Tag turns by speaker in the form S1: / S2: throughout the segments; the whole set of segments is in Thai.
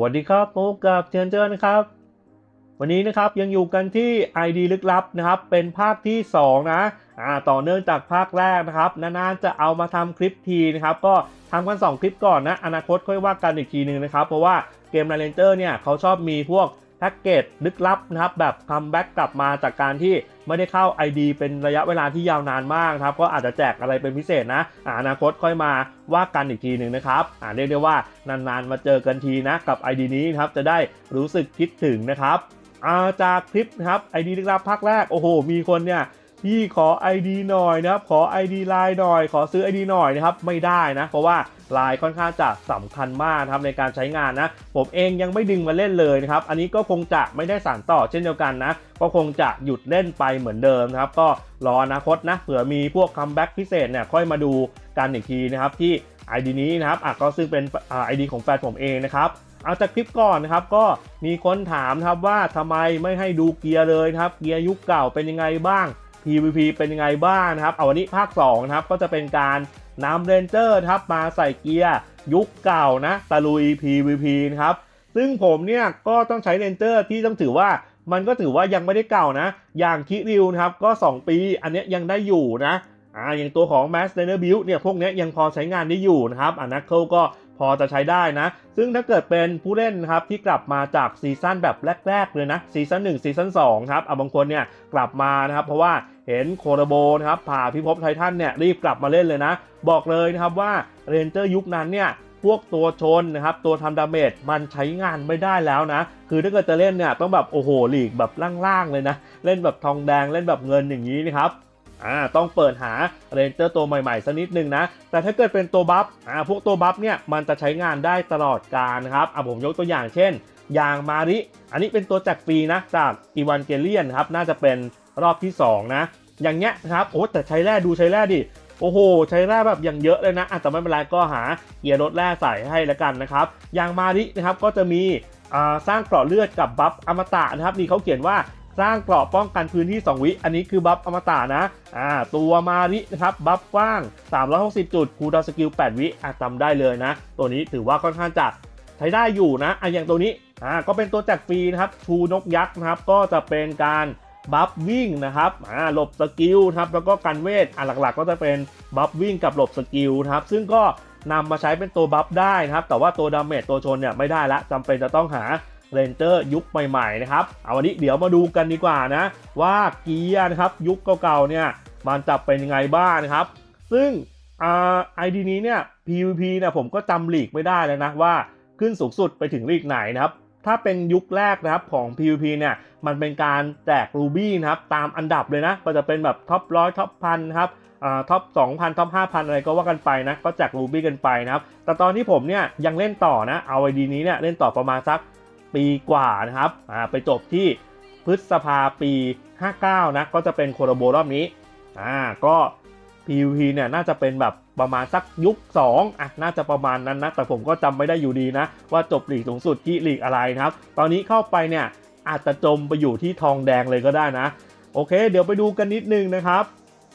S1: วัสดีครับพบกับเจนเจอร์นะครับ วันนี้นะครับยังอยู่กันที่ ID ลึกลับนะครับ เป็นภาคที่ 2 นะอ่าต่อเนื่องจากภาคแรกนะครับ นานๆจะเอามาทำคลิปทีนะครับ ก็ทำกัน 2 คลิปก่อนนะ อนาคตค่อยว่ากันอีกทีหนึ่งนะครับ เพราะว่าเกมเรนเจอร์เนี่ยเขาชอบมีพวก แพ็กเกจลึกลับนะครับแบบคัมแบ็กกลับมาจากการที่ไม่ได้เข้า ID เป็นระยะเวลาที่ยาวนานมากครับก็อาจจะแจกอะไรเป็นพิเศษนะอนาคตค่อยมาว่ากันอีกทีหนึ่งนะครับอ่าเรียกได้ว่านานๆมาเจอกันทีนะกับ ID นี้ครับจะได้รู้สึกคิดถึงนะครับาจากคลิปนะครับ ID ลึกลับภาคแรกโอ้โห มีคนเนี่ย พี่ขอ ID หน่อยนะครับ ขอ ID ไลน์หน่อย ขอซื้อ ID หน่อยนะครับ ไม่ได้นะ เพราะว่าไลน์ค่อนข้างจะสำคัญมากนะครับในการใช้งานนะ ผมเองยังไม่ดึงมาเล่นเลยนะครับ อันนี้ก็คงจะไม่ได้สานต่อเช่นเดียวกันนะ ก็คงจะหยุดเล่นไปเหมือนเดิมนะครับ ก็รออนาคตนะ เผื่อมีพวกคัมแบ็กพิเศษเนี่ยค่อยมาดูกันอีกทีนะครับที่ ID นี้นะครับอะก็ซึ่งเป็นไอ่า ID ของแฟนผมเองนะครับเอาจากคลิปก่อนนะครับก็มีคนถามครับว่าทำไมไม่ให้ดูเกียร์เลยครับ เกียร์ยุคเก่าเป็นยังไงบ้าง PVP เป็นยังไงบ้างนะครับ เอาวันนี้ภาค2นะครับก็จะเป็นการนำเรนเจอร์ครับมาใส่เกียร์ยุคเก่านะตะลุย PVP นะครับซึ่งผมเนี่ยก็ต้องใช้เรนเจอร์ที่ต้องถือว่ามันก็ถือว่ายังไม่ได้เก่านะ อย่างคิริวนะครับก็ 2 ปี อันนี้ยังได้อยู่นะอ่าอย่างตัวของ Mass r a i n e r Build เนี่ยพวกนี้ยังพอใช้งานได้อยู่นะครับอ่านักเคิลก็ พอจะใช้ได้นะ ซึ่งถ้าเกิดเป็นผู้เล่นครับที่กลับมาจากซีซั่นแบบแรก ๆ เลยนะซีซั่น1ซีซั่น2ครับเอาบางคนเนี่ยกลับมานะครับ เพราะว่าเห็นโคโรโบนะครับผ่าพิภพไททันเนี่ยรีบกลับมาเล่นเลยนะ บอกเลยนะครับว่าเรนเจอร์ยุคนั้นเนี่ยพวกตัวชนนะครับตัวทำดาเมจมันใช้งานไม่ได้แล้วนะ คือถ้าเกิดจะเล่นเนี่ยต้องแบบโอ้โหหลีกแบบล่างๆเลยนะ เล่นแบบทองแดงเล่นแบบเงินอย่างนี้นะครับ อ่าต้องเปิดหาเรนเจอร์ตัวใหม่ๆสักนิดนึงนะ แต่ถ้าเกิดเป็นตัวบัฟอ่าพวกตัวบัฟเนี่ยมันจะใช้งานได้ตลอดกาลนะครับอ่าผมยกตัวอย่างเช่น อย่างมาริ อันนี้เป็นตัวแจกฟรีนะจากอีวานเกเลียนครับน่าจะเป็นรอบที่ 2 นะ อย่างเงี้ยครับโอ้แต่ใช้แร่ดูใช้แร่ดิโอ้โห ใช้แร่แบบอย่างเยอะเลยนะแต่ไม่เป็นไรก็หาเกียร์รถแร่ใส่ให้แล้วกันนะครับ อย่างมารินะครับก็จะมีสร้างเกราะเลือดกับบัฟอมตะนะครับนี่เขาเขียนว่า สร้างเกราะป้องกันพื้นที่ 2 วิ อันนี้คือบัฟอมตะนะอ่าตัวมารินะครับบัฟกว้าง 360 จุดคูลดาวน์สกิล 8 วิอะจำได้เลยนะ ตัวนี้ถือว่าค่อนข้างจะใช้ได้อยู่นะอะอย่างตัวนี้อ่าก็เป็นตัวแจกฟรีนะครับชูนกยักษ์นะครับก็จะเป็นการบัฟวิ่งนะครับอ่าหลบสกิลนะครับแล้วก็กันเวทอะหลักๆ ก็จะเป็นบัฟวิ่งกับหลบสกิลนะครับซึ่งก็นำมาใช้เป็นตัวบัฟได้นะครับ แต่ว่าตัวดาเมจตัวชนเนี่ยไม่ได้ละจำเป็นจะต้องหา เรนเจอร์ยุคใหม่ๆนะครับเอาวันนี้เดี๋ยวมาดูกันดีกว่านะ ว่าเกียร์นะครับยุคเก่าๆเนี่ยมันจะเป็นยังไงบ้างนะครับ ซึ่งไอดีนี้เนี่ย PVP เนี่ยผมก็จำลีกไม่ได้แล้วนะว่าขึ้นสูงสุดไปถึงลีกไหนนะครับ ถ้าเป็นยุคแรกนะครับของ PVP เนี่ยมันเป็นการแจกรูบี้นะครับตามอันดับเลยนะก็จะเป็นแบบท็อปร้อยท็อปพันครับท็อป2,000ท็อป5,000 อะไรก็ว่ากันไปนะ ก็แจกรูบี้กันไปนะครับ แต่ตอนที่ผมเนี่ยยังเล่นต่อนะ เอาไอดีนี้เนี่ยเล่นต่อประมาณสัก ปีกว่านะครับไปจบที่พฤษภาปี 59 นะ ก็จะเป็นโคโรโบรอบนี้อ่าก็ PVP เนี่ยน่าจะเป็นแบบประมาณสักยุค2อะน่าจะประมาณนั้นนะ แต่ผมก็จำไม่ได้อยู่ดีนะ ว่าจบหลีกสูงสุดที่หลีกอะไรนะครับ ตอนนี้เข้าไปเนี่ยอาจจะจมไปอยู่ที่ทองแดงเลยก็ได้นะ โอเค เดี๋ยวไปดูกันนิดนึงนะครับ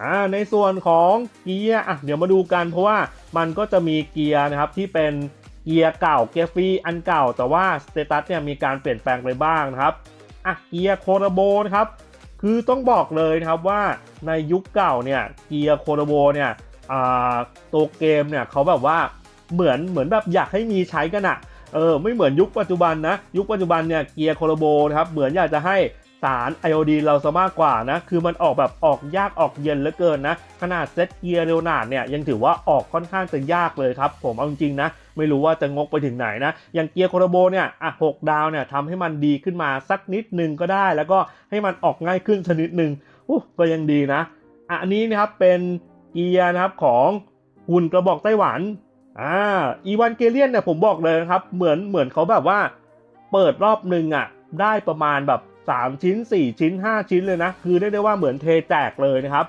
S1: อ่าในส่วนของเกียร์อะเดี๋ยวมาดูกันเพราะว่ามันก็จะมีเกียร์นะครับที่เป็น เกียร์เก่าเกียร์ฟรีอันเก่า แต่ว่าสเตตัสเนี่ยมีการเปลี่ยนแปลงไปบ้างนะครับอะเกียร์โคโรโบนะครับคือต้องบอกเลยนะครับว่าในยุคเก่าเนี่ยเกียร์โคโรโบเนี่ยตัวเกมเนี่ยเขาแบบว่าเหมือนเหมือนแบบอยากให้มีใช้กันอะเออไม่เหมือนยุคปัจจุบันนะ ยุคปัจจุบันเนี่ยเกียร์โคโรโบนะครับเหมือนอยากจะให้ สารไอโอดีเราซะมากกว่านะ คือมันออกแบบออกยากออกเย็นเหลือเกินนะ ขนาดเซตเกียร์เรวนาดเนี่ยยังถือว่าออกค่อนข้างจะยากเลยครับ ผมเอาจริงนะ ไม่รู้ว่าจะงกไปถึงไหนนะ อย่างเกียร์โคโรโบเนี่ยอะหกดาวเนี่ยทำให้มันดีขึ้นมาสักนิดนึงก็ได้ แล้วก็ให้มันออกง่ายขึ้นชนิดนึงอู้ก็ยังดีนะอะอันนี้นะครับเป็นเกียร์นะครับของหุ่นกระบอกไต้หวันอ่าอีวานเกเลียนเนี่ยผมบอกเลยนะครับเหมือนเหมือนเขาแบบว่า เปิดรอบหนึ่งอะได้ประมาณแบบ 3 ชิ้น 4 ชิ้น 5 ชิ้นเลยนะ คือได้ได้ว่าเหมือนเทแจกเลยนะครับ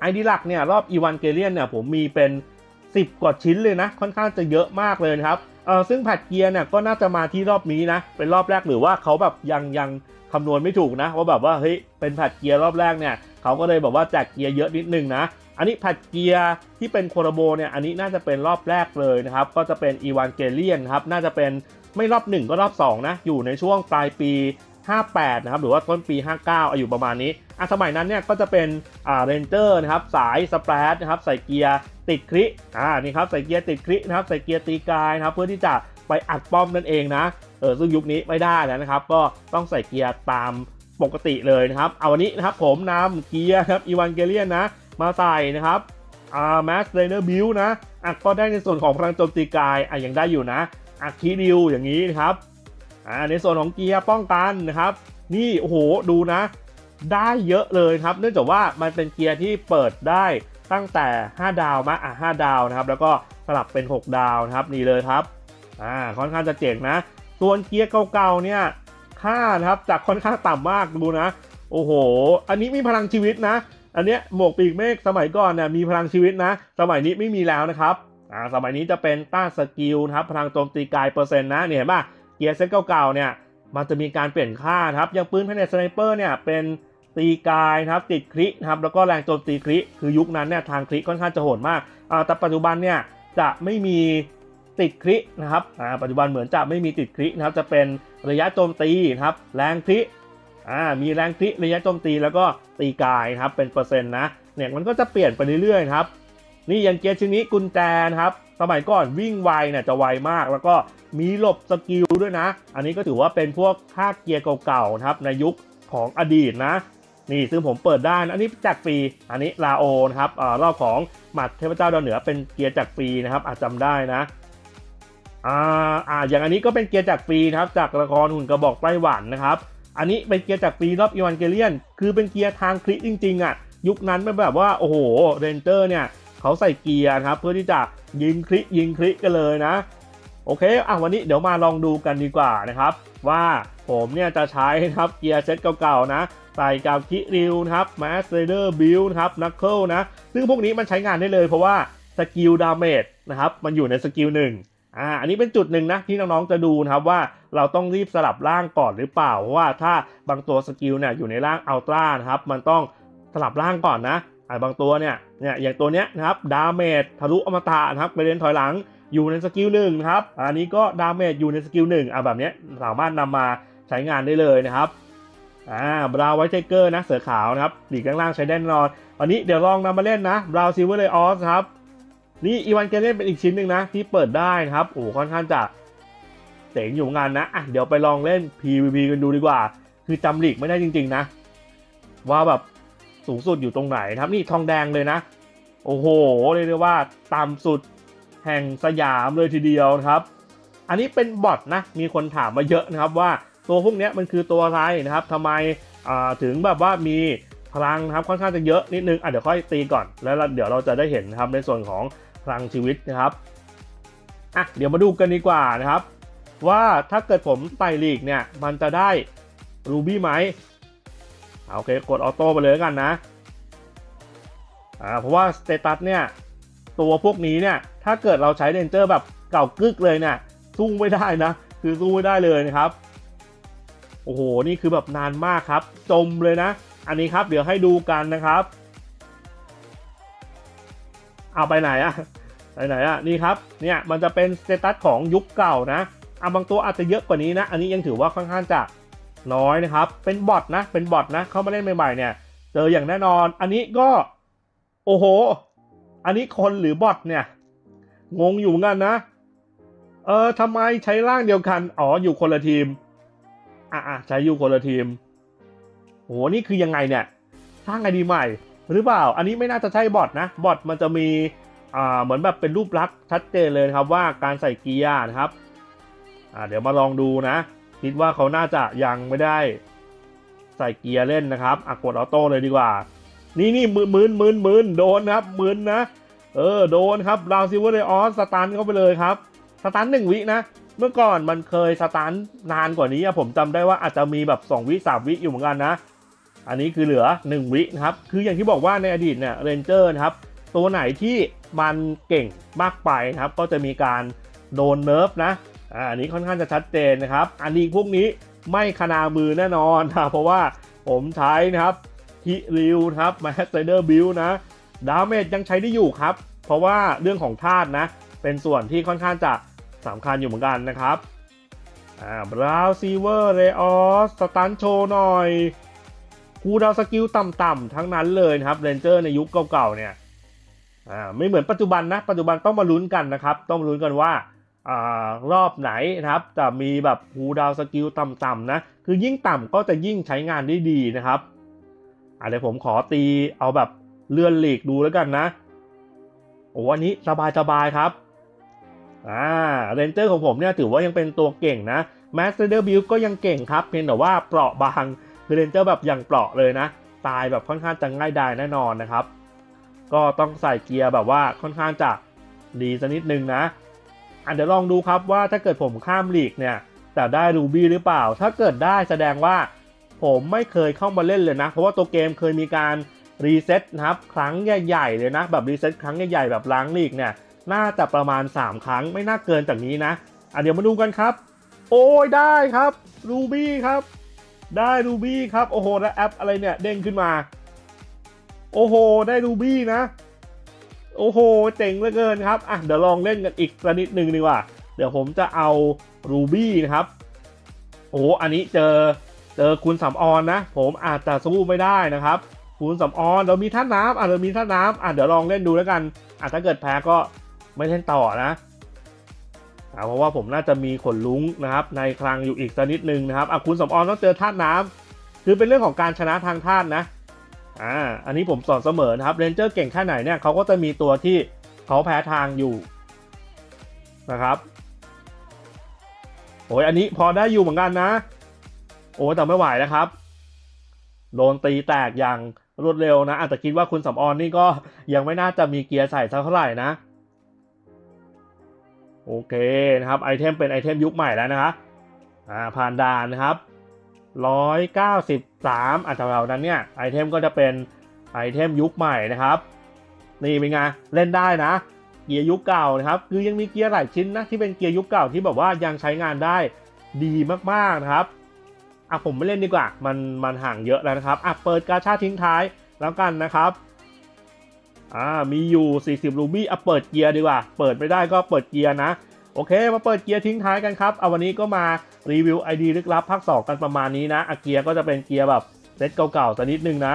S1: ไอดีหลักเนี่ยรอบอีวานเกเลียนเนี่ยผมมีเป็น 10 กว่าชิ้นเลยนะ ค่อนข้างจะเยอะมากเลยนะครับเออซึ่งแพทเกียร์เนี่ยก็น่าจะมาที่รอบนี้นะ เป็นรอบแรกหรือว่าเขาแบบยังยังคำนวณไม่ถูกนะว่าแบบว่าเฮ้ยเป็นแพทเกียร์รอบแรกเนี่ยเขาก็เลยแบบว่าแจกเกียร์เยอะนิดนึงนะอันนี้แพทเกียร์ที่เป็นโคโรโบเนี่ยอันนี้น่าจะเป็นรอบแรกเลยนะครับก็จะเป็นอีวานเกเลียนครับน่าจะเป็นไม่รอบ 1 ก็รอบ 2 นะ อยู่ในช่วงปลายปี 58 นะครับ หรือว่าต้นปี 59 อายุประมาณนี้อะสมัยนั้นเนี่ยก็จะเป็นอ่าเรนเจอร์นะครับ สายสเปรดนะครับ ใส่เกียร์ติดคลิอ่า นี่ครับ ใส่เกียร์ติดคลินะครับ ใส่เกียร์ตีกายนะครับ เพื่อที่จะไปอัดป้อมนั่นเองนะ เออ ซึ่งยุคนี้ไม่ได้แล้วนะครับ ก็ต้องใส่เกียร์ตามปกติเลยนะครับ เอาวันนี้นะครับผมนำเกียร์ครับอีวานเกเลียนนะ มาใส่นะครับอ่าแมสเ a เนอร์บิลนะอะก็ได้ในส่วนของพลังโจมตีกายอะยังได้อยู่นะอะคีดิวอย่างนี้นะครับ อ่าในส่วนของเกียร์ป้องกันนะครับ นี่โอ้โหดูนะ ได้เยอะเลยครับ เนื่องจากว่ามันเป็นเกียร์ที่เปิดได้ตั้งแต่ 5 ดาวมาอะ5ดาวนะครับ แล้วก็สลับเป็น 6 ดาวนะครับนี่เลยครับอ่าค่อนข้างจะเจ๋งนะ ส่วนเกียร์เก่าๆเนี่ยค่านะครับจากค่อนข้างต่ำมากดูนะ โอ้โห อันนี้มีพลังชีวิตนะ อันเนี้ยหมวกปีกเมฆสมัยก่อนเนี่ยมีพลังชีวิตนะ สมัยนี้ไม่มีแล้วนะครับอ่าสมัยนี้จะเป็นต้านสกิลนะครับพลังโจมตีกายเปอร์เซ็นต์นะเนี่ยเห็นป่ะ เกียร์เซตเก่าๆเนี่ยมันจะมีการเปลี่ยนค่าครับอย่างปืนแพเนสไนเปอร์เนี่ยเป็นตีกายนะครับติดครินะครับแล้วก็แรงโจมตีคริคือยุคนั้นเนี่ยทางคริค่อนข้างจะโหดมากแต่ปัจจุบันเนี่ยจะไม่มีติดครินะครับปัจจุบันเหมือนจะไม่มีติดครินะครับจะเป็นระยะโจมตีนะครับแรงคริมีแรงคลิระยะโจมตีแล้วก็ตีกายนะครับเป็นเปอร์เซ็นต์นะเนี่ยมันก็จะเปลี่ยนไปเรื่อยๆครับนี่อย่างเกียร์ชิ้นนี้กุญแจนะครับ สมัยก่อนวิ่งไวเนี่ยจะไวมาก แล้วก็มีหลบสกิลด้วยนะ อันนี้ก็ถือว่าเป็นพวกค่าเกียร์เก่าๆนะครับในยุคของอดีตนะ นี่ซึ่งผมเปิดได้นะอันนี้แจกฟรี อันนี้ลาโอนะครับอ่ารอบของหมัดเทพเจ้าดาวเหนือเป็นเกียร์แจกฟรีนะครับอาจจำได้นะอ่าอ่าอย่างอันนี้ก็เป็นเกียร์แจกฟรีนะครับ จากละครหุ่นกระบอกไต้หวันนะครับ อันนี้เป็นเกียร์จากฟรีรอบอีวานเกเลียน คือเป็นเกียร์ทางคลิกจริงๆอะยุคนั้นเป็นแบบว่าโอ้โหเรนเจอร์เนี่ย เขาใส่เกียร์นะครับ เพื่อที่จะยิงคลิกยิงคลิกกันเลยนะ โอเคอะวันนี้เดี๋ยวมาลองดูกันดีกว่านะครับ ว่าผมเนี่ยจะใช้นะครับเกียร์เซตเก่าๆนะใส่กับคิริวนะครับแมสเซเดอร์บิลนะครับนักเคิลนะซึ่งพวกนี้มันใช้งานได้เลยเพราะว่าสกิลดาเมจนะครับมันอยู่ในสกิลหนึ่งอ่าอันนี้เป็นจุดหนึ่งนะที่น้องๆจะดูนะครับว่าเราต้องรีบสลับร่างก่อนหรือเปล่าเพราะว่าถ้าบางตัวสกิลเนี่ยอยู่ในร่างอัลตร้านะครับมันต้องสลับร่างก่อนนะ บางตัวเนี่ยเนี่ยอย่างตัวเนี้ยนะครับดาเมจทะลุอมตะนะครับไปเล่นถอยหลังอยู่ในสกิลหนึ่งนะครับอันนี้ก็ดาเมจอยู่ในสกิลหนึ่งอ่าแบบเนี้ยสามารถนำมาใช้งานได้เลยนะครับอ่าบราวไวท์เทเกอร์นะเสือขาวนะครับหลีกล่างๆใช้แน่นอนวันนี้เดี๋ยวลองนำมาเล่นนะบราวซิลเวอร์เลยออสครับนี่อีวานเกเล่นเป็นอีกชิ้นหนึ่งนะที่เปิดได้นะครับโอ้ค่อนข้างจะเจ๋งอยู่เหมือนนนะอะเดี๋ยวไปลองเล่น PVP กันดูดีกว่า คือจำหลีกไม่ได้จริง ๆ นะ ว่าแบบ สูงสุดอยู่ตรงไหนนะครับนี่ทองแดงเลยนะ โอ้โหเรียกได้ว่าต่ำสุดแห่งสยามเลยทีเดียวนะครับ อันนี้เป็นบอทนะมีคนถามมาเยอะนะครับว่าตัวพวกนี้มันคือตัวอะไรนะครับทำไมถึงแบบว่ามีพลังนะครับค่อนข้างจะเยอะนิดนึงอะเดี๋ยวค่อยตีก่อน แล้วเดี๋ยวเราจะได้เห็นนะครับในส่วนของพลังชีวิตนะครับอะเดี๋ยวมาดูกันดีกว่านะครับ ว่าถ้าเกิดผมไต่ลีกเนี่ยมันจะได้รูบี้ไหม โอเคกดออโต้ไปเลยกันนะอ่าเพราะว่าสเตตัสเนี่ยตัวพวกนี้เนี่ยถ้าเกิดเราใช้เรนเจอร์แบบเก่ากึกเลยเนี่ยสู้ไม่ได้นะ คือสู้ไม่ได้เลยนะครับโอ้โหนี่คือแบบนานมากครับ จมเลยนะ อันนี้ครับเดี๋ยวให้ดูกันนะครับ เอาไปไหนอะไปไหนอะนี่ครับเนี่ยมันจะเป็นสเตตัสของยุคเก่านะอะบางตัวอาจจะเยอะกว่านี้นะ อันนี้ยังถือว่าค่อนข้างจะ น้อยนะครับ เป็นบอทนะ เป็นบอทนะ เข้ามาเล่นใหม่ๆเนี่ย เจออย่างแน่นอน อันนี้ก็ โอ้โห อันนี้คนหรือบอทเนี่ย งงอยู่เหมือนกันนะ เออทำไมใช้ร่างเดียวกัน อ๋อ อยู่คนละทีมอะใช้อยู่คนละทีม โห นี่คือยังไงเนี่ย สร้างไอดีใหม่ หรือเปล่า อันนี้ไม่น่าจะใช่บอทนะ บอทมันจะมี อ่า เหมือนแบบเป็นรูปลักษณ์ชัดเจนเลยครับว่าการใส่เกียร์นะครับ อ่า เดี๋ยวมาลองดูนะ คิดว่าเขาน่าจะยังไม่ได้ใส่เกียร์เล่นนะครับอะกดออโต้เลยดีกว่า นี่นี่มืนมืนมืนมืนโดนครับมืนนะ เออโดนครับราวซิเวอร์เลออสสตันเข้าไปเลยครับสตันหนึ่งวินะ เมื่อก่อนมันเคยสตาร์ทนานกว่านี้ผมจำได้ว่าอาจจะมีแบบ2วิ3วิอยู่เหมือนกันนะ อันนี้คือเหลือ 1 วินะครับ คืออย่างที่บอกว่าในอดีตเนี่ยเรนเจอร์นะครับ ตัวไหนที่มันเก่งมากไปนะครับ ก็จะมีการโดนเนิร์ฟนะ อ่าอันนี้ค่อนข้างจะชัดเจนนะครับ อันนี้พวกนี้ไม่ขนามือแน่นอนนะเพราะว่าผมใช้นะครับฮิริวครับมาสเตอร์บิลนะดาเมจยังใช้ได้อยู่ครับ เพราะว่าเรื่องของธาตุนะ เป็นส่วนที่ค่อนข้างจะสำคัญอยู่เหมือนกันนะครับอ่าบราวซีเวอร์เรออสสตันโชหน่อยคูดาวสกิลต่ำๆทั้งนั้นเลยนะครับเรนเจอร์ในยุคเก่าๆเนี่ยอ่าไม่เหมือนปัจจุบันนะ ปัจจุบันต้องมาลุ้นกันนะครับ ต้องมาลุ้นกันว่า รอบไหนนะครับจะมีแบบคูดาวสกิลต่ำๆนะคือยิ่งต่ำก็จะยิ่งใช้งานได้ดีนะครับอ่าเดี๋ยวผมขอตีเอาแบบเลื่อนหลีกดูแล้วกันนะโอ้อันนี้สบายๆครับอ่าเรนเจอร์ของผมเนี่ยถือว่ายังเป็นตัวเก่งนะแมสเตอร์บิลก็ยังเก่งครับ เพียงแต่ว่าเปราะบางคือเรนเจอร์แบบอย่างเปราะเลยนะ ตายแบบค่อนข้างจะง่ายดายแน่นอนนะครับ ก็ต้องใส่เกียร์แบบว่าค่อนข้างจะดีสักนิดนึงนะ อะเดี๋ยวลองดูครับว่าถ้าเกิดผมข้ามลีกเนี่ยจะได้รูบี้หรือเปล่า ถ้าเกิดได้แสดงว่าผมไม่เคยเข้ามาเล่นเลยนะ เพราะว่าตัวเกมเคยมีการรีเซ็ตนะครับ ครั้งใหญ่ๆเลยนะ แบบรีเซ็ตครั้งใหญ่ๆแบบล้างลีกเนี่ย น่าจะประมาณ 3 ครั้งไม่น่าเกินจากนี้นะอะเดี๋ยวมาดูกันครับ โอ้ยได้ครับรูบี้ครับ ได้รูบี้ครับ โอ้โห แล้วแอปอะไรเนี่ยเด้งขึ้นมา โอ้โห ได้รูบี้นะ โอ้โห เจ๋งเหลือเกินครับอะเดี๋ยวลองเล่นกันอีกสักนิดหนึ่งดีกว่า เดี๋ยวผมจะเอารูบี้นะครับ โอ้อันนี้เจอเจอคุณสำออนนะ ผมอาจจะสู้ไม่ได้นะครับคุณสำออนเรามีท่าน้ำอะเรามีท่าน้ำอะเดี๋ยวลองเล่นดูแล้วกันอะถ้าเกิดแพ้ก็ไม่เล่นต่อนะอะเพราะว่าผมน่าจะมีขนลุ้งนะครับ ในคลังอยู่อีกสักนิดนึงนะครับอะคุณสำออนต้องเจอท่าน้ำคือเป็นเรื่องของการชนะทางท่านนะ อ่าอันนี้ผมสอนเสมอนะครับเรนเจอร์เก่งแค่ไหนเนี่ยเขาก็จะมีตัวที่เขาแพ้ทางอยู่นะครับโอ้ยอันนี้พอได้อยู่เหมือนกันนะ โอ้แต่ไม่ไหวนะครับโดนตีแตกอย่างรวดเร็วนะอาจจะคิดว่าคุณสำออนนี่ก็ยังไม่น่าจะมีเกียร์ใส่สักเท่าไหร่นะ โอเคนะครับไอเทมเป็นไอเทมยุคใหม่แล้วนะครับอ่าผ่านด่านนะครับ 193อัตรานั้นเนี่ยไอเทมก็จะเป็นไอเทมยุคใหม่นะครับนี่เป็นไงเล่นได้นะเกียร์ยุคเก่านะครับคือยังมีเกียร์หลายชิ้นนะที่เป็นเกียร์ยุคเก่าที่แบบว่ายังใช้งานได้ดีมากๆนะครับอะผมไม่เล่นดีกว่ามันมันห่างเยอะแล้วนะครับอะเปิดกาชาทิ้งท้ายแล้วกันนะครับอ่ามีอยู่ 40 รูบี้อะเปิดเกียร์ดีกว่า เปิดไม่ได้ก็เปิดเกียร์นะ โอเค มาเปิดเกียร์ทิ้งท้ายกันครับเอาวันนี้ก็มารีวิว ID ลึกลับภาค2กันประมาณนี้นะอะเกียร์ก็จะเป็นเกียร์แบบเซตเก่าๆสักนิดนึงนะ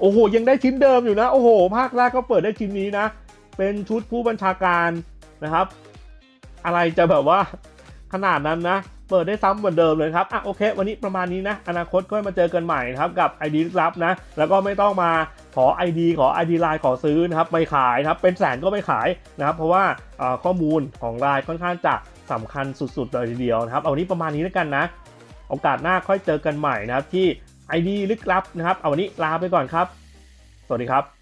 S1: โอ้โห ยังได้ชิ้นเดิมอยู่นะ โอ้โห ภาคแรกก็เปิดได้ชิ้นนี้นะ เป็นชุดผู้บัญชาการนะครับ อะไรจะแบบว่าขนาดนั้นนะ เปิดได้ซ้ำเหมือนเดิมเลยครับ อะโอเค วันนี้ประมาณนี้นะ อนาคตก็มาเจอกันใหม่นะครับกับ ID ลึกลับนะ แล้วก็ไม่ต้องมา ขอ ID ขอ ID ไลน์ขอซื้อนะครับไม่ขายนะครับเป็นแสนก็ไม่ขายนะครับ เพราะว่าข้อมูลของไลน์ค่อนข้างจะสำคัญสุดๆเลยทีเดียวนะครับ เอาวันนี้ประมาณนี้แล้วกันนะ โอกาสหน้าค่อยเจอกันใหม่นะครับที่ ID ลึกลับนะครับ เอาวันนี้ลาไปก่อนครับ สวัสดีครับ